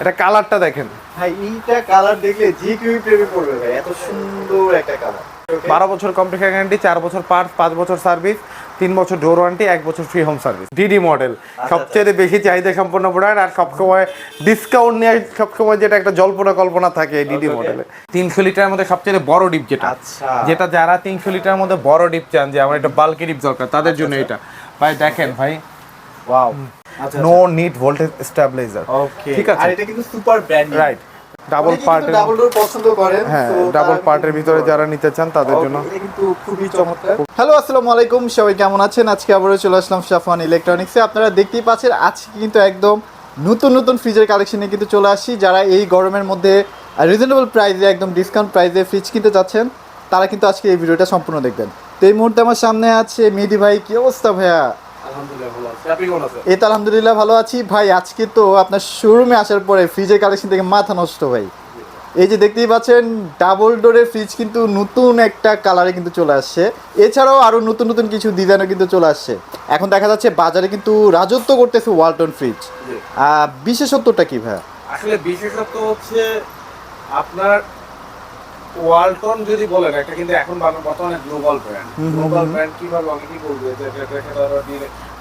এটা কালারটা দেখেন। ভাই এইটা কালার দেখলে যে কেউ প্রেমে পড়বে ভাই এত সুন্দর একটা কালার। বারো বছর কম্পিউটার গ্যারান্টি চার বছর পার্ট পাঁচ বছর সার্ভিস তিন বছর ডোর ওয়ারেন্টি এক বছর free home service DD model সবচেয়ে বেশি চাহিদা সম্পন্ন প্রোডাক্ট আর সবসময় ডিসকাউন্ট নিয়ে সবসময় যেটা একটা জল্পনা কল্পনা থাকে এই ডিডি. মডেলে তিনশো লিটারের মধ্যে সবচেয়ে বড় ডিপ যেটা। আচ্ছা। যেটা যারা তিনশো লিটারের মধ্যে বড় ডিপ চান যে আমার একটা বাল্কি ডিপ দরকার তাদের জন্য এটা। ভাই দেখেন ভাই। ওয়াও আচ্ছা no need voltage stabiliser okay ঠিক আছে। আর এটা কিন্তু সুপার ব্র্যান্ড রাইট ডাবল পার্টের ডাবল ডোর পছন্দ করেন হ্যাঁ ডাবল পার্টের ভিতরে যারা নিতে চান তাদের জন্য এটা কিন্তু খুবই চমৎকার। হ্যালো আসসালামু আলাইকুম সবাই কেমন আছেন? আজকে আবারও চলে আসলাম সাফওয়ান ইলেকট্রনিক্সে আপনারা দেখতেই পাচ্ছেন আজকে কিন্তু একদম নতুন নতুন ফ্রিজের কালেকশনে কিন্তু চলে আসি যারা এই গরমের মধ্যে রিজনেবল প্রাইসে একদম ডিসকাউন্ট প্রাইসে ফ্রিজ কিনতে চাচ্ছেন তারা কিন্তু আজকে এই ভিডিওটা সম্পূর্ণ দেখবেন। তো এই মুহূর্তে আমার সামনে আছে মেহেদি ভাই। কি অবস্থা ভাইয়া? এই তো আলহামদুলিল্লাহ ভালো আছি। ভাই আজকে তো আপনার শোরুমে আসার পরে ফ্রিজের কালেকশন থেকে মাথা নষ্ট ভাই। এই যে দেখতেই পাচ্ছেন ডাবল ডোরের ফ্রিজ কিন্তু নতুন একটা কালারে কিন্তু চলে আসছে। এছাড়াও আরও নতুন নতুন কিছু ডিজাইনও কিন্তু চলে আসছে। এখন দেখা যাচ্ছে বাজারে কিন্তু রাজত্ব করতেছে ওয়ালটন ফ্রিজ বিশেষত্বটা কি ভাই আসলে বিশেষত্ব হচ্ছে আপনার ওয়ালটন যদি বলেন একটা কিন্তু এখন বর্তমানে গ্লোবাল ব্র্যান্ড গ্লোবাল ব্র্যান্ড কীভাবে কি বলব? যে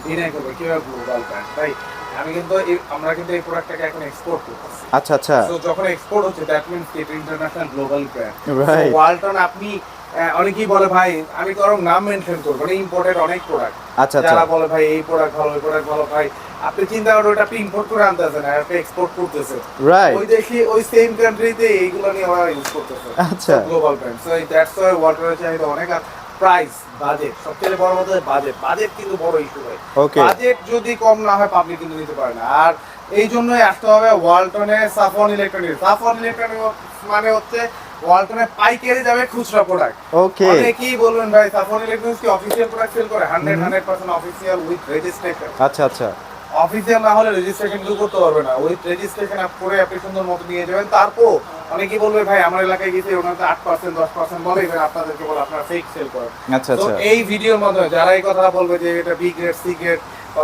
ডিনাই করবে। কীভাবে গ্লোবাল ব্র্যান্ড তাই আমি কিন্তু আমরা কিন্তু এই প্রোডাক্টটাকে এখন এক্সপোর্ট করতেছি। আচ্ছা আচ্ছা। তো যখন এক্সপোর্ট হচ্ছে that means international global brand. Walton আপনি অনেকেই বলে ভাই আমি কারণ নাম মেনশন করব মানে ইম্পোর্টেড অনেক প্রোডাক্ট আচ্ছা আচ্ছা। যারা বলে ভাই এই প্রোডাক্ট ভালো এই প্রোডাক্ট ভালো ভাই আপনি চিন্তা করেন ওটা আপনি ইম্পোর্ট করে আনতেছেন আর আপনি এক্সপোর্ট করতেছেন। রাইট ওই ওই সেম কান্ট্রিতে এইগুলো নিয়ে ইউজ করতেছে। আচ্ছা। Global brand so that's why ওয়াটারের চাহিদা অনেক আর প্রাইস বাজেট সবচেয়ে বড় কথা বাজেট বাজেট কিন্তু বড় ইস্যু হয়. বাজেট যদি কম না হয় পাবলিক কিন্তু নিতে পারে না। আর এই জন্যই আসতে হবে ওয়ালটনে সাফন ইলেকট্রনিক্স সাফন ইলেকট্রনিক্স মানে হচ্ছে ওয়ালটনে পাইকারি যাবে খুচরা প্রোডাক্ট ওকে অনেকেই বলবেন ভাই সাফন ইলেকট্রনিক্স কি অফিসিয়াল প্রোডাক্ট সেল করে? 100 100% অফিসিয়াল উইথ রেজিস্ট্রেশন আচ্ছা আচ্ছা। অফিসিয়াল না হলে রেজিস্ট্রেশন কিন্তু করতে পারবে না। উইথ রেজিস্ট্রেশন আপ করে আপনি সুন্দর মতো নিয়ে যাবেন। তারপর অনেকেই বলবে ভাই আমার এলাকায় গেছে ওনার আট পার্সেন্ট দশ পার্সেন্ট বলে এবার আপনাদেরকে বলে আপনারা ফেক সেল করেন। আচ্ছা তো আচ্ছা এই ভিডিওর মাধ্যমে যারা এই কথা বলবে যে এটা B grade C grade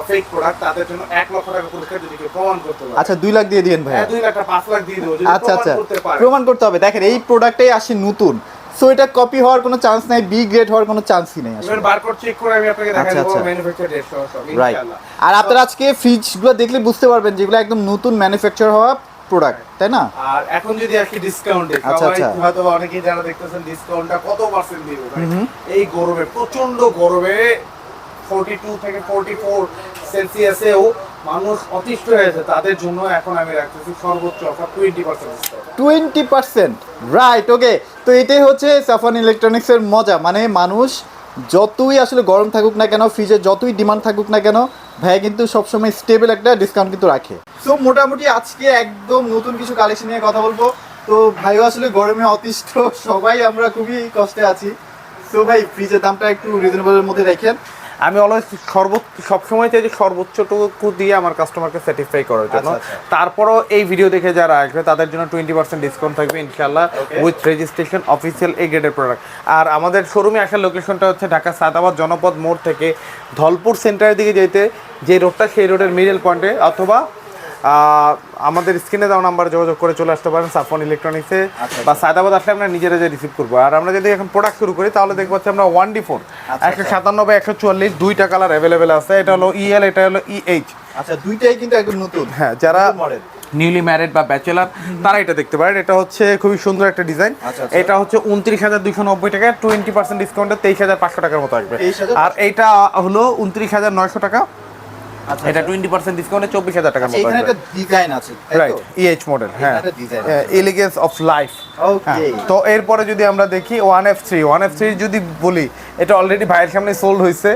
fake product তাদের জন্য এক লক্ষ টাকা পুরস্কার যদি কেউ প্রমাণ করতে পারে। আচ্ছা দুই লাখ দিয়ে দিয়েন ভাই হ্যাঁ দুই লাখ পাঁচ লাখ দিয়ে দেবো। আচ্ছা প্রমাণ আচ্ছা প্রমাণ করতে হবে। দেখেন এই প্রোডাক্টটাই আসে নতুন। সো এটা কপি হওয়ার কোনো চান্স নাই বি গ্রেড হওয়ার কোনো চান্সই নেই আসলে। বারকোড চেক করে আমি আপনাকে দেখাই আচ্ছা, দেবো আচ্ছা। ম্যানুফ্যাকচার ডেট সহ সব রাইট ইনশাআল্লাহ। আর আপনারা আজকে ফ্রিজগুলো দেখলে বুঝতে পারবেন যেগুলো একদম নতুন ম্যানুফ্যাকচার হওয়া প্রোডাক্ট তাই না? আর এখন যদি আজকে ডিসকাউন্টে আচ্ছা, সবাই আচ্ছা। হয়তো অনেকেই যারা দেখতেছেন ডিসকাউন্টটা কত পার্সেন্ট দিব এই গরমে প্রচণ্ড গরমে 42 থেকে 44 সেলসিয়াসেও মানুষ অতিষ্ঠ হয়েছে, তাদের জন্য এখন আমি রাখতেছি সর্বোচ্চ offer 20% discount twenty percent right okay তো এটাই হচ্ছে সাফান ইলেকট্রনিক্সের মজা মানে মানুষ যতই আসলে গরম থাকুক না কেন ফ্রিজে যতই ডিমান্ড থাকুক না কেন, ভাই কিন্তু সবসময় স্টেবল একটা ডিসকাউন্ট কিন্তু রাখে। সো মোটামুটি আজকে একদম নতুন কিছু কালেকশন নিয়ে কথা বলব। তো ভাইও আসলে গরমে অতিষ্ঠ, সবাই আমরা খুবই কষ্টে আছি। সো ভাই ফ্রিজের দামটা একটু রিজনেবলের মধ্যে রাখেন আমি অলওয়েজ সর্বোচ্চ সবসময় চাই যে সর্বোচ্চটুকু দিয়ে আমার কাস্টমারকে স্যাটিসফাই করার জন্য। আচ্ছা, আচ্ছা। তারপরও এই ভিডিও দেখে যারা আসবে তাদের জন্য টোয়েন্টি পার্সেন্ট ডিসকাউন্ট থাকবে ইনশাল্লাহ উইথ রেজিস্ট্রেশন অফিসিয়াল এ গ্রেডের প্রোডাক্ট আর আমাদের শোরুমে আসার লোকেশনটা হচ্ছে ঢাকা সাদাবাদ জনপদ মোড় থেকে ধলপুর সেন্টারের দিকে যেতে যে রোডটা সেই রোডের মিডল পয়েন্টে অথবা আমাদের স্ক্রিনে দেওয়া নাম্বার যোগাযোগ করে চলে আসতে পারেন সাফন ইলেকট্রনিক্সে আচ্ছা, বা সায়দাবাদ আসলে আমরা নিজেরা যে রিসিভ করব। আর আমরা যদি এখন প্রোডাক্ট শুরু করি তাহলে দেখব হচ্ছে আমরা ওয়ান ডি ফোর আচ্ছা, একশো সাতানব্বই একশো চুয়াল্লিশ দুইটা কালার অ্যাভেলেবেল আছে। এটা হলো ইএল এটা হলো ইএইচ আচ্ছা দুইটাই কিন্তু একদম নতুন। হ্যাঁ যারা নিউলি ম্যারিড বা ব্যাচেলার তারা এটা দেখতে পারেন। এটা হচ্ছে খুবই সুন্দর একটা ডিজাইন আচ্ছা, আচ্ছা। এটা হচ্ছে উনত্রিশ হাজার দুইশো নব্বই টাকা টোয়েন্টি পার্সেন্ট ডিসকাউন্টে তেইশ হাজার পাঁচশো টাকার মতো আসবে। আর এটা হলো উনত্রিশ হাজার নয়শো টাকা। আচ্ছা এটা টোয়েন্টি পার্সেন্ট ডিসকাউন্টে চব্বিশ হাজার টাকার মতো এখানে একটা ডিজাইন আছে রাইট ইএইচ মডেল হ্যাঁ। এলিগেন্স অফ লাইফ ওকে তো এরপরে যদি আমরা দেখি one F three one F three যদি বলি এটা অলরেডি ভাইয়ের সামনে সোল্ড হয়েছে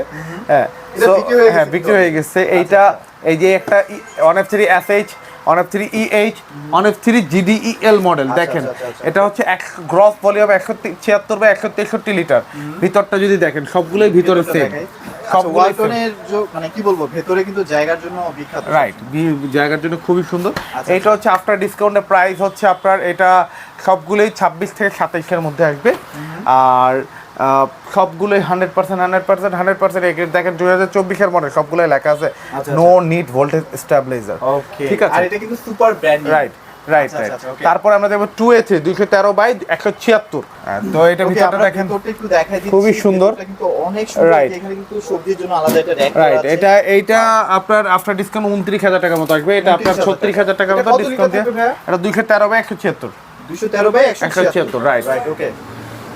হ্যাঁ এটা বিক্রি হয়ে হ্যাঁ গেছে বিক্রি হয়ে গেছে। এইটা এই যে একটা one F three S H F three EH F three GDEL model আচ্ছা, দেখেন। আচ্ছা, আচ্ছা। এটা হচ্ছে এক গ্রস ভলিউম একশো ছিয়াত্তর বা একশো তেষট্টি লিটার ভিতরটা যদি দেখেন সবগুলোই ভিতরে সেম ওয়ালটনের মানে কি বলব ভেতরে কিন্তু জায়গার জন্য বিখ্যাত রাইট জায়গার জন্য খুবই সুন্দর। আচ্ছা, এটা হচ্ছে আফটার ডিসকাউন্টের প্রাইস হচ্ছে আপনার এটা সবগুলোই ছাব্বিশ থেকে সাতাইশের মধ্যে আসবে। আর সবগুলোই hundred percent hundred percent hundred percent দেখেন দুই হাজার চব্বিশের মডেল সবগুলোই লেখা আছে। আচ্ছা, নো নিড ভোল্টেজ ঠিক আছে? আর এটা কিন্তু super brand right right right তারপর আমরা দেখব টু এ থ্রি দুইশো তেরো বাই একশো ছিয়াত্তর। তো এটা ভিতরটা দেখেন। খুবই সুন্দর। করা রাইট এটা এইটা আপনার আফটার ডিসকাউন্ট উনত্রিশ হাজার টাকার মতো আসবে। এটা আপনার 29,000 ছত্রিশ হাজার টাকার মতো ডিসকাউন্ট দিয়ে। এটা দুইশো তেরো বাই একশো ছিয়াত্তর। 213 বাই 176, right. রাইট ওকে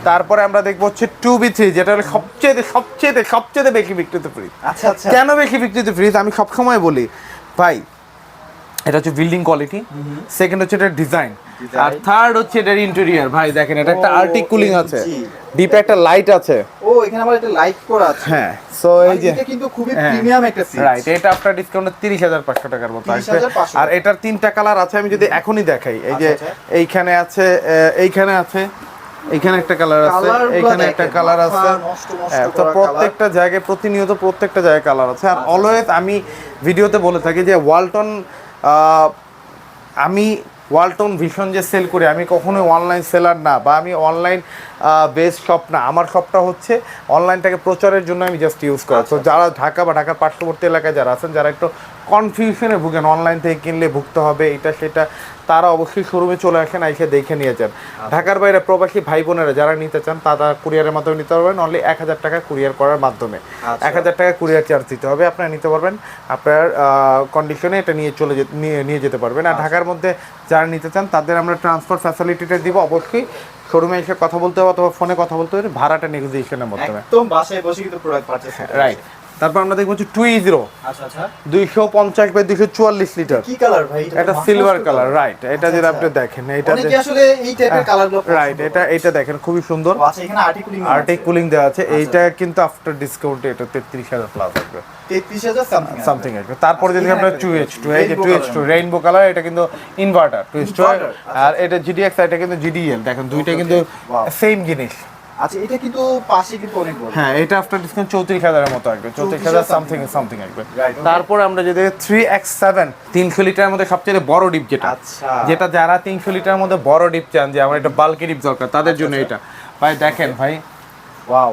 তারপরে আমরা দেখব হচ্ছে টু বি থ্রি যেটা হলো সবচেয়ে সবচেয়ে সবচেয়ে বেশি বিক্রিত ফ্রিজ আচ্ছা আচ্ছা। কেন বেশি বিক্রিত ফ্রিজ আমি সবসময় বলি ভাই এটা হচ্ছে বিল্ডিং কোয়ালিটি সেকেন্ড হচ্ছে এটা ডিজাইন আর থার্ড হচ্ছে এটার ইন্টেরিয়ার ভাই দেখেন এটা একটা আর্টিক কুলিং আছে। ডিপে একটা লাইট আছে। ও এখানে আবার একটা লাইট করা আছে। হ্যাঁ সো এই যে এটা কিন্তু খুবই। প্রিমিয়াম একটা সিট রাইট এটা আপনার ডিসকাউন্টে তিরিশ হাজার পাঁচশো টাকার মতো আসবে। আর এটার তিনটা কালার আছে আমি যদি এখনই দেখাই। এই যে আচ্ছা, এইখানে আছে এইখানে আছে এইখানে একটা কালার আছে এইখানে একটা কালার আছে। তো প্রত্যেকটা জায়গায় প্রতিনিয়ত প্রত্যেকটা জায়গায় কালার আছে। আর অলওয়েজ আমি ভিডিওতে বলে থাকি যে ওয়ালটন আমি ওয়ালটন ভীষণ যে সেল করি আমি কখনোই অনলাইন সেলার না বা আমি অনলাইন বেস শপ না। আমার শপটা হচ্ছে অনলাইনটাকে প্রচারের জন্য আমি জাস্ট ইউজ করা। তো যারা ঢাকা বা ঢাকার পার্শ্ববর্তী এলাকায় যারা আছেন যারা একটু কনফিউশনে ভুগেন অনলাইন থেকে কিনলে ভুগতে হবে এটা সেটা তারা অবশ্যই শোরুমে চলে আসেন এসে দেখে নিয়ে যান। ঢাকার বাইরে প্রবাসী ভাই বোনেরা যারা নিতে চান তারা কুরিয়ারের মাধ্যমে নিতে পারবেন অনলি এক হাজার টাকা কুরিয়ার করার মাধ্যমে। আচ্ছা। এক হাজার টাকা কুরিয়ার চার্জ দিতে হবে আপনারা নিতে পারবেন আপনার কন্ডিশনে এটা নিয়ে চলে নিয়ে যেতে পারবেন। আর ঢাকার মধ্যে যারা নিতে চান তাদের আমরা ট্রান্সপোর্ট ফ্যাসিলিটিটা দিব অবশ্যই শোরুমে এসে কথা বলতে হবে অথবা ফোনে কথা বলতে হবে ভাড়াটা নেগোসিয়েশনের মাধ্যমে। একদম বাসায় বসে কিন্তু প্রোডাক্ট পারচেজ রাইট তারপর আমরা দেখব হচ্ছে টু জিরো আচ্ছা আচ্ছা। দুইশো পঞ্চাশ বাই দুইশো চুয়াল্লিশ লিটার কি কালার ভাই? এটা সিলভার কালার রাইট এটা যেটা আচ্ছা। আপনি দেখেন এটা আসলে এই টাইপের কালারগুলো রাইট এটা এটা দেখেন খুবই সুন্দর। আচ্ছা এখানে আর্টিকুলিং আর্টিক কুলিং দেওয়া আছে। এইটা কিন্তু আফটার ডিসকাউন্টে এটা তেত্রিশ হাজার প্লাস আসবে। 33000 সামথিং সামথিং আসবে। তারপরে যদি আমরা টু এইচ টু এই যে two H two rainbow colour এটা কিন্তু ইনভার্টার টু এইচ টু আর এটা জিডিএক্স এটা কিন্তু জিডিএল দেখেন দুইটা কিন্তু সেম জিনিস। আচ্ছা এটা কিন্তু পাশে কিন্তু অনেক বড়। হ্যাঁ এটা আফটার ডিসকাউন্ট চৌত্রিশ হাজারের মতো আসবে চৌত্রিশ হাজার সামথিং সামথিং আসবে। তারপর আমরা যদি থ্রি এক্স সেভেন তিনশো লিটারের মধ্যে সবচেয়ে বড় ডিপ যেটা আচ্ছা। যেটা যারা তিনশো লিটারের মধ্যে বড় ডিপ চান যে আমার বাল্কি ডিপ দরকার তাদের জন্য আচ্ছা। এটা। ভাই দেখেন ভাই। ওয়াও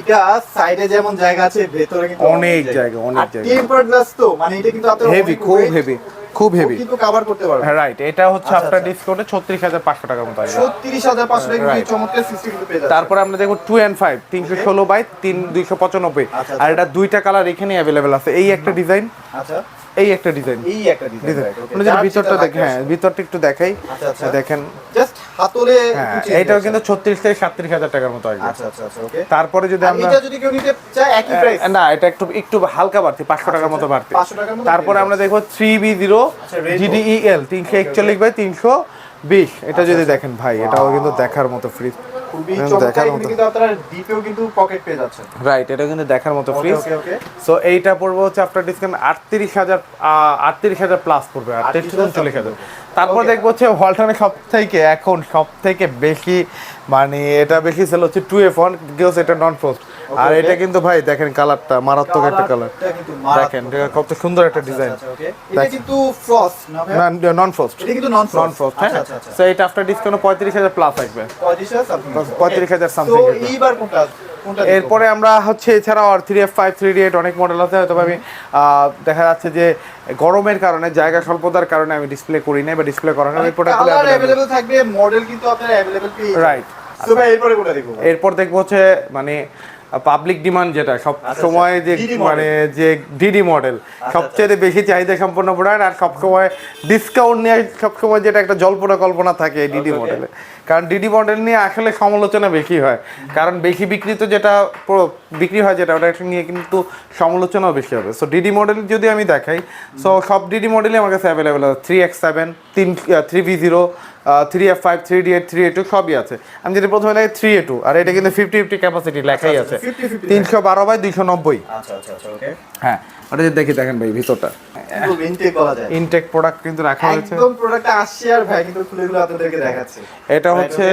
এটা সাইডে যেমন জায়গা আছে ভেতরে কিন্তু অনেক জায়গা, অনেক জায়গা। টেম্পার গ্লাস তো মানে এটা কিন্তু হেভি খুব হেভি খুব হেভি কিন্তু কভার করতে পারবে। রাইট এটা হচ্ছে আফটার। ডিসকাউন্টে ছত্রিশ হাজার পাঁচশো টাকার মতো আসবে। 36500 টাকা. কিন্তু চমৎকার সিস্টেম কিন্তু পেয়ে যাচ্ছে তারপরে আমরা দেখব টু এন্ড ফাইভ তিনশো ষোলো বাই তিন দুইশো পঁচানব্বই। আচ্ছা, আর এটা দুইটা কালার এখানে অ্যাভেলেবেল আছে। এই একটা ডিজাইন আচ্ছা। এই একটা ডিজাইন এই একটা ডিজাইন. যদি ভিতরটা যেটা দেখি লাগবে হ্যাঁ ভিতরটা একটু দেখাই। আচ্ছা, আচ্ছা। দেখেন। জাস্ট হাতলে হ্যাঁ এইটাও কিন্তু ছত্রিশ থেকে সাতত্রিশ হাজার টাকার মতো আসবে আচ্ছা আচ্ছা আচ্ছা ওকে তারপরে যদি আমরা এটা যদি কেউ নিতে চায় একই প্রাইস না এটা একটু একটু হালকা বাড়তি পাঁচশো টাকার মতো বাড়তি। 500 টাকার মতো তারপরে আমরা দেখব থ্রি বি জিরো আচ্ছা, rainbow। জিডিইএল তিনশো একচল্লিশ বাই তিনশো বিশ। এটা যদি দেখেন ভাই এটাও কিন্তু দেখার মতো ফ্রিজ খুবই চমৎকার। কিন্তু আপনারা ডিপেও কিন্তু পকেট পেয়ে যাচ্ছেন। রাইট এটা কিন্তু দেখার মতো ফ্রিজ ওকে ওকে সো এইটা পড়বে হচ্ছে আফটার ডিসকাউন্ট আটত্রিশ হাজার আটত্রিশ হাজার প্লাস পড়বে আটত্রিশ থেকে উনচল্লিশ হাজার তারপর দেখব হচ্ছে ওয়ালটনে সব থেকে এখন সব থেকে বেশি মানে এটা বেশি সেল হচ্ছে টু এফ ওয়ান গেলস এটা নন ফ্রস্ট আর okay. এটা কিন্তু ভাই দেখেন কালারটা মারাত্মক একটা কালার কালারটা কিন্তু মারাত্মক। দেখেন এটা কত সুন্দর একটা আচ্ছা, ডিজাইন আচ্ছা, okay। এটা দেখেন। কিন্তু ফ্রস্ট না ভাই নন ফ্রস্ট এটা কিন্তু নন নন ফ্রস্ট হ্যাঁ আচ্ছা আচ্ছা আচ্ছা সো এটা আফটার ডিসকাউন্ট পঁয়ত্রিশ হাজার প্লাস আসবে 35 সামথিং 35,000 something তো এরকম। এইবার কোনটা কোনটা দেখবো? এরপরে আমরা হচ্ছে এছাড়াও আর three F five three D eight অনেক মডেল আছে হয়তো আমি আহ, দেখা যাচ্ছে যে গরমের কারণে জায়গা স্বল্পতার কারণে আমি ডিসপ্লে করি নাই বা ডিসপ্লে করা হয় মানে ওই প্রোডাক্টগুলো কালার अवेलेबल থাকবে মডেল কিন্তু আপনারা अवेलेबल পেয়ে Right. সো ভাই এরপরে কোনটা দেখবো এরপর দেখবো হচ্ছে মানে পাবলিক ডিমান্ড যেটা সব আচ্ছা, সময় যে মানে যে ডিডি মডেল সবচেয়ে বেশি চাহিদা সম্পন্ন প্রোডাক্ট আর সবসময় ডিসকাউন্ট নিয়ে সবসময় যেটা একটা জল্পনা কল্পনা থাকে এই ডিডি. মডেলে কারণ ডিডি মডেল নিয়ে আসলে সমালোচনা বেশি হয়। কারণ বেশি বিক্রিত যেটা বিক্রি হয় যেটা ওটা নিয়ে কিন্তু সমালোচনাও বেশি হবে। সো ডিডি মডেল যদি আমি দেখাই সো সব ডিডি মডেলই আমার কাছে অ্যাভেলেবেল আছে। থ্রি এক্স সেভেন তিন three V zero three F five three D eight three A two সবই আছে। আমি যদি প্রথমে লাগে থ্রি এ টু আর এটা কিন্তু ফিফটি ফিফটি ক্যাপাসিটি লেখাই আচ্ছা, আছে। তিনশো বারো বাই দুইশো নব্বই। আচ্ছা আচ্ছা আচ্ছা হ্যাঁ ওটা যদি দেখি দেখেন ভাই ভিতরটা। ইনটেক প্রোডাক্ট কিন্তু রাখা হয়েছে। একদম প্রোডাক্টটা আসছে আর ভাই কিন্তু খুলে খুলে আপনাদেরকে দেখাচ্ছে। এটা হচ্ছে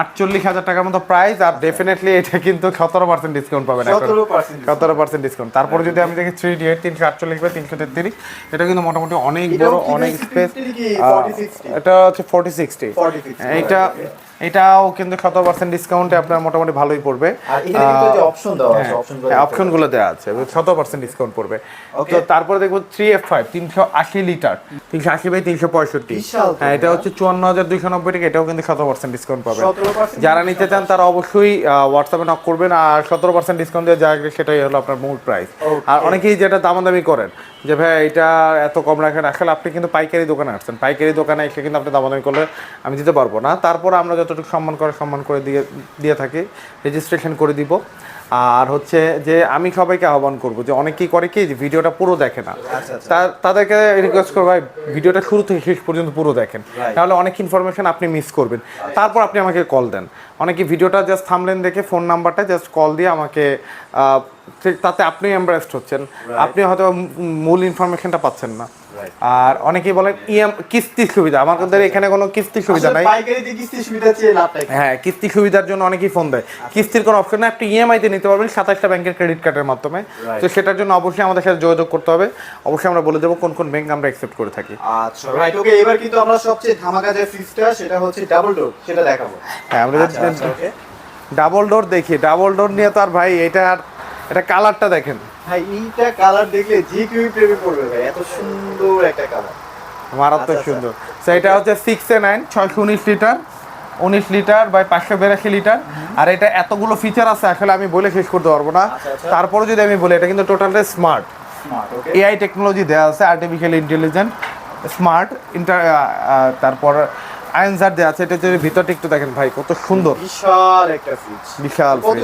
আটচল্লিশ হাজার টাকার মতো প্রাইস আর ডেফিনেটলি এটা কিন্তু সতেরো পার্সেন্ট ডিসকাউন্ট পাবেন এখন। 17% সতেরো পার্সেন্ট ডিসকাউন্ট তারপরে যদি আমি দেখি থ্রি ডি এইট তিনশো আটচল্লিশ বা তিনশো তেত্রিশ এটা কিন্তু মোটামুটি অনেক বড় অনেক স্পেস 50 কি 40 60? এটা হচ্ছে ফোর্টি সিক্সটি 40 60, এইটা right, এটাও কিন্তু শত পার্সেন্ট ডিসকাউন্টে আপনার মোটামুটি ভালোই পড়বে। অপশনগুলো দেওয়া আছে শত পার্সেন্ট ডিসকাউন্ট পড়বে। তো তারপরে দেখব থ্রি এফ ফাইভ তিনশো আশি লিটার তিনশো আশি বাই তিনশো পঁয়ষট্টি। হ্যাঁ এটা হচ্ছে চুয়ান্ন হাজার দুইশো নব্বই টাকা এটাও কিন্তু শত পার্সেন্ট ডিসকাউন্ট পাবে যারা নিতে চান তারা অবশ্যই হোয়াটসঅ্যাপে নক করবেন আর সতেরো পার্সেন্ট ডিসকাউন্ট দিয়ে যা সেটাই হলো আপনার মূল প্রাইস আর অনেকেই যেটা দামাদামি করেন যে ভাই এটা এত কম রাখেন আসলে আপনি কিন্তু পাইকারি দোকানে আসছেন। পাইকারি দোকানে এসে কিন্তু আপনি দামাদামি করলে আমি দিতে পারব না। তারপর আমরা যতটুকু সম্মান করে সম্মান করে দিয়ে দিয়ে থাকি রেজিস্ট্রেশন করে দিব। আর হচ্ছে যে আমি সবাইকে আহ্বান করব যে অনেকেই করে কি যে ভিডিওটা পুরো দেখে না। তা- তাদেরকে রিকোয়েস্ট করব ভাই ভিডিওটা শুরু থেকে শেষ পর্যন্ত পুরো দেখেন। তাহলে অনেক ইনফরমেশন আপনি মিস করবেন। তারপর আপনি আমাকে কল দেন। অনেকে ভিডিওটা জাস্ট থামলেন দেখে ফোন নাম্বারটা জাস্ট কল দিয়ে আমাকে তাতে আপনি এমব্রেসড হচ্ছেন। আপনি হয়তো মূল ইনফরমেশনটা পাচ্ছেন না। আর অনেকেই বলেন ইএম কিস্তির সুবিধা। আমার কাছে এখানে কোনো কিস্তি সুবিধা নাই। কিস্তি সুবিধা? হ্যাঁ কিস্তি সুবিধার জন্য অনেকেই ফোন দেয়। কিস্তির কোনো অপশন না আপনি ইএমআই তে নিতে পারবেন সাতাশটা ব্যাংকের ক্রেডিট কার্ডের মাধ্যমে। তো সেটার জন্য অবশ্যই আমাদের সাথে যোগাযোগ করতে হবে। অবশ্যই আমরা বলে দেবো কোন কোন ব্যাংক আমরা অ্যাকসেপ্ট করে থাকি। আচ্ছা রাইট ওকে এবার কিন্তু আমরা সবচেয়ে ধামাকা যে ফ্রিজটা সেটা হচ্ছে ডাবল ডোর সেটা দেখাবো। হ্যাঁ আমরা আচ্ছা, আচ্ছা. ডাবল ডোর দেখি ডাবল ডোর নিয়ে তো আর ভাই এটা আর এটা কালারটা দেখেন। ভাই এইটা কালার দেখলে যে কেউ প্রেমে পড়বে ভাই এত সুন্দর একটা কালার। মারাত্মক আচ্ছা, সুন্দর। তো এটা হচ্ছে সিক্স এ নাইন ছয়শো উনিশ লিটার উনিশ লিটার বাই পাঁচশো বিরাশি লিটার। আর এটা এতগুলো ফিচার আছে আসলে আমি বলে শেষ করতে পারব না। আচ্ছা, আচ্ছা। তারপরে যদি আমি বলি এটা কিন্তু টোটালটা smart smart okay AI technology দেওয়া আছে আর্টিফিশিয়াল ইন্টেলিজেন্ট স্মার্ট ইন্টার তারপর আনসার দেওয়া আছে এটা যদি ভিতরটা একটু দেখেন ভাই কত সুন্দর। বিশাল একটা ফ্রিজ বিশাল ভাই?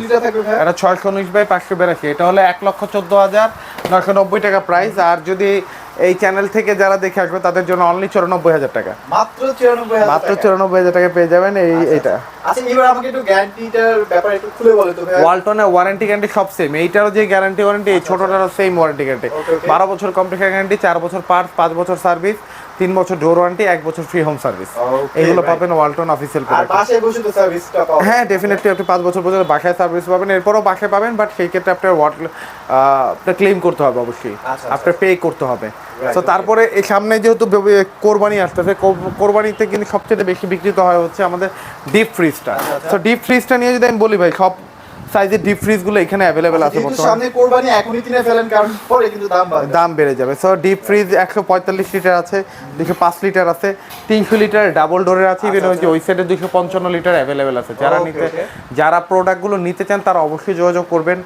এটা ছয়শো উনিশ বাই পাঁচশো বেরাশি এটা হলে এক লক্ষ চোদ্দ হাজার নয়শো নব্বই টাকা প্রাইস আর যদি এই চ্যানেল থেকে যারা দেখে আসবে তাদের জন্য অনলি চুরানব্বই হাজার টাকা। মাত্র 94 মাত্র চুরানব্বই হাজার টাকা পেয়ে যাবেন এই এইটা। আচ্ছা। এবার আমাকে একটু গ্যারান্টিটার ব্যাপারে একটু খুলে বলো তো ওয়ালটনের ওয়ারেন্টি গ্যারান্টি সব সেম এইটারও যে গ্যারান্টি ওয়ারেন্টি এই ছোটটারও সেম ওয়ারেন্টি গ্যারান্টি. বারো বছর কম্পিউটার গ্যারান্টি চার বছর পার্ট পাঁচ বছর সার্ভিস তিন বছর ডোর ওয়ারেন্টি এক বছর ফ্রি হোম সার্ভিস এগুলো পাবেন ওয়ালটন অফিসিয়াল হ্যাঁ ডেফিনেটলি আপনি পাঁচ বছর পর্যন্ত বাসায় সার্ভিস পাবেন। এরপরও বাসায় পাবেন বাট সেই ক্ষেত্রে আপনার ওয়াট আপনার ক্লেম করতে হবে অবশ্যই। আচ্ছা, আপনার পে করতে হবে। তো তারপরে এই সামনে যেহেতু কোরবানি আসতেছে কোরবানিতে কিন্তু সবচেয়ে বেশি বিক্রিত হয় হচ্ছে আমাদের ডিপ ফ্রিজটা আচ্ছা, তো ডিপ ফ্রিজটা নিয়ে যদি আমি বলি ভাই সব সাইজের ডিপ ফ্রিজগুলো এখানে অ্যাভেলেবেল আছে সামনে কোরবানি এখনই কিনে ফেলেন কারণ পরে কিন্তু দাম বাড়বে। দাম বেড়ে যাবে। সো ডিপ ফ্রিজ একশো পঁয়তাল্লিশ লিটার আছে দুশো পাঁচ লিটার আছে তিনশো লিটার ডাবল ডোরের আছে ইভেন ওই যে ওই সাইডে দুশো পঞ্চান্ন লিটার অ্যাভেলেবেল আছে। যারা নিতে. যারা প্রোডাক্টগুলো নিতে চান তারা অবশ্যই যোগাযোগ করবেন।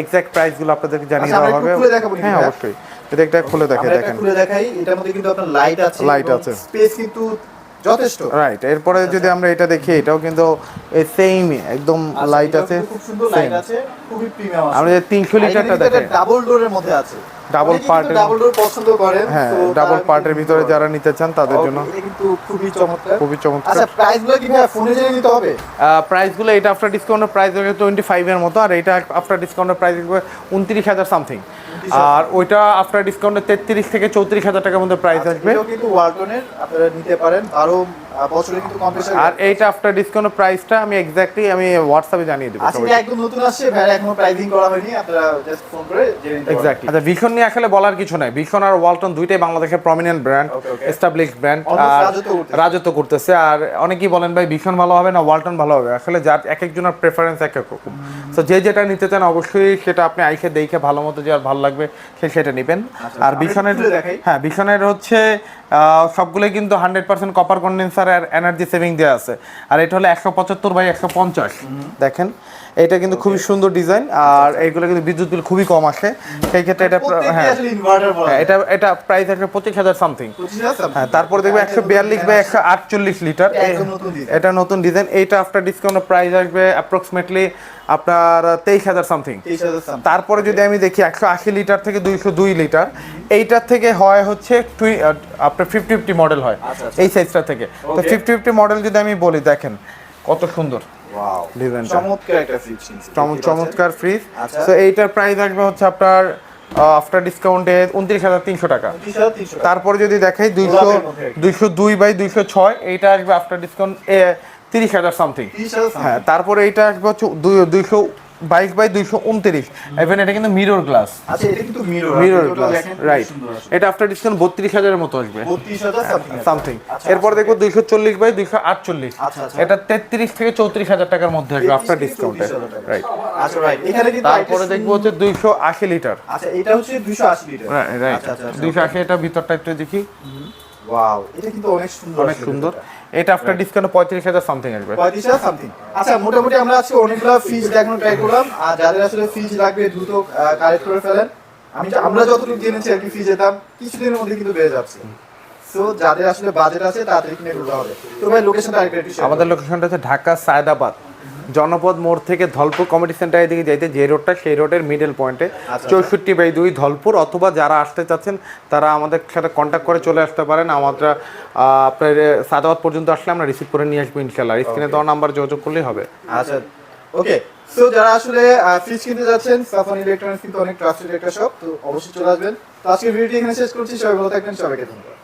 এক্সাক্ট প্রাইসগুলো আপনাদেরকে জানিয়ে আচ্ছা, দেওয়া হবে। হ্যাঁ অবশ্যই। এটা একটা খুলে দেখে আমরা দেখেন। খুলে দেখাই। এটার মধ্যে কিন্তু আপনার লাইট আছে Light আছে। স্পেস কিন্তু যথেষ্ট। রাইট এরপরে যদি আমরা এটা দেখি এটাও কিন্তু সেম একদম লাইট আছে আচ্ছা, খুব সুন্দর লাইট আছে খুবই প্রিমিয়াম আমরা যে তিনশো লিটারটা দেখেন। ডাবল ডোরের মধ্যে আছে। Part এর- ডাবল ডোর পছন্দ করেন হ্যাঁ ডাবল পার্টের ভিতরে যারা নিতে চান তাদের জন্য কিন্তু খুবই চমৎকার। খুবই চমৎকার। আচ্ছা প্রাইসগুলো কি ফোনে জেনে নিতে হবে? প্রাইসগুলো এটা আফটার ডিসকাউন্টের প্রাইস হবে টোয়েন্টি ফাইভের মতো আর এটা আফটার ডিসকাউন্টের প্রাইস হবে উনত্রিশ হাজার সামথিং আর ওইটা আফটার ডিসকাউন্টে তেত্রিশ থেকে চৌত্রিশ হাজার টাকার মধ্যে প্রাইস আসবে। এটাও কিন্তু ওয়ালটনের আপনারা নিতে পারেন। বারো বছরে কিন্তু কম্পিউটার আর এইটা আফটার ডিসকাউন্টের প্রাইসটা আমি এক্স্যাক্টলি আমি হোয়াটসঅ্যাপে জানিয়ে দেবো আজকে একদম নতুন আসছে ভাই এখনও প্রাইসিং করা হয়নি আপনারা জাস্ট ফোন করে জেনে নিতে পারেন। এক্স্যাক্টলি আচ্ছা ভীষণ নিয়ে আসলে বলার কিছু নাই। ভীষণ আর ওয়ালটন দুইটাই বাংলাদেশের প্রমিনেন্ট ব্র্যান্ড. এস্টাবলিশ ব্র্যান্ড রাজত্ব করতেছে। আর অনেকেই বলেন ভাই ভীষণ ভালো হবে না ওয়ালটন ভালো হবে? আসলে যার এক একজনের প্রেফারেন্স এক এক রকম। তো যে যেটা নিতে চান অবশ্যই সেটা আপনি আইসে দেখে ভালো মতো যে আর ভালো লাগবে সে সেটা নেবেন। আর ভীষণের একটু খুলে দেখাই। হ্যাঁ ভীষণের হচ্ছে সবগুলোই কিন্তু হান্ড্রেড পার্সেন্ট কপার কন্ডেন্সার আর এনার্জি সেভিং দেওয়া আছে। আর এটা হলো একশো পঁচাত্তর বাই একশো পঞ্চাশ। দেখেন এটা কিন্তু খুবই সুন্দর ডিজাইন আর এইগুলো কিন্তু বিদ্যুৎ বিল খুবই কম আসে সেই ক্ষেত্রে এটা হ্যাঁ হ্যাঁ। এটা এটা প্রাইস আসবে পঁচিশ হাজার সামথিং। হ্যাঁ তারপরে দেখবে একশো বিয়াল্লিশ বাই একশো আটচল্লিশ লিটার এটা নতুন design। এটা নতুন ডিজাইন এইটা আফটার ডিসকাউন্ট প্রাইস আসবে অ্যাপ্রক্সিমেটলি আপনার তেইশ হাজার সামথিং। তারপরে যদি আমি দেখি একশো আশি লিটার থেকে দুইশো দুই লিটার এইটার থেকে হয় হচ্ছে টুই- আপনার ফিফটি ফিফটি মডেল হয় আচ্ছা, আচ্ছা। এই সাইজটা থেকে তো. ফিফটি ফিফটি মডেল যদি আমি বলি দেখেন কত সুন্দর ডিজাইনটা। চমৎকার একটা ফ্রিজ চমৎকার ফ্রিজ আচ্ছা। তো এইটার প্রাইস আসবে হচ্ছে আপনার আফটার ডিসকাউন্টে উনত্রিশ হাজার তিনশো টাকা। তারপরে যদি দেখাই দুইশো। দুইশো দুই বাই দুইশো ছয় এইটা আসবে আফটার ডিসকাউন্ট তিরিশ হাজার সামথিং। হ্যাঁ তারপরে এইটা আসবে হচ্ছে দুই- দুইশো বাইশ বাই দুইশো উনত্রিশ। ইভেন এটা কিন্তু মিরর গ্লাস আচ্ছা এটা কিন্তু মিরর মিরর গ্লাস রাইট এটা আফটার ডিসকাউন্ট বত্রিশ হাজারের মতো আসবে। সামথিং সামথিং এরপর দেখব দুইশো চল্লিশ বাই দুইশো আটচল্লিশ। আচ্ছা, আচ্ছা। এটা তেত্রিশ থেকে চৌত্রিশ হাজার টাকার মধ্যে আসবে আফটার ডিসকাউন্টে রাইট আচ্ছা তারপরে দেখব হচ্ছে দুইশো আশি লিটার আচ্ছা এটা হচ্ছে দুশো আশি লিটার রাইট আচ্ছা আচ্ছা আচ্ছা। দুইশো আশি এটা ভিতরটা একটু দেখি। ওয়াও এটা কিন্তু অনেক সুন্দর অনেক সুন্দর। এটা আফটার ডিসকাউন্ট পঁয়ত্রিশ হাজার সামথিং আসবে। পঁয়ত্রিশ হাজার সামথিং আচ্ছা মোটামুটি আমরা আজকে অনেকগুলো ফিজ দেখানো ট্রাই করলাম। আর যাদের আসলে ফিজ লাগবে দ্রুত কালেক্ট করে ফেলেন। আমি আমরা যতটুকু জেনেছি আর কি ফিজের দাম কিছুদিনের মধ্যে কিন্তু বেড়ে যাচ্ছে। সো যাদের আসলে বাজেট আছে তাদেরকে কিনে হবে। তো ভাই লোকেশনটা আরেকটা আমাদের লোকেশনটা হচ্ছে ঢাকা সায়দাবাদ। জনপদ মোড় থেকে ধলপুর কমিটি সেন্টারের দিকে যাইতে যে রোডটা সেই রোডের মিডল পয়েন্টে আচ্ছা। চৌষট্টি বাই দুই ধলপুর অথবা যারা আসতে চাচ্ছেন তারা আমাদের সাথে কন্ট্যাক্ট করে চলে আসতে পারেন। আমরা আপনার আহ, সায়দাবাদ পর্যন্ত আসলে আমরা রিসিভ করে নিয়ে আসব ইনশাল্লাহ স্ক্রিনে দেওয়া নাম্বার যোগাযোগ করলেই হবে। আচ্ছা। ওকে সো যারা আসলে ফ্রিজ কিনতে যাচ্ছেন সাফান ইলেকট্রনিক্স কিন্তু অনেক ট্রাস্টেড একটা শপ তো অবশ্যই চলে আসবেন। তো আজকে ভিডিওটি এখানে শেষ করছি সবাই ভালো থাকবেন সবাইকে ধন্যবাদ।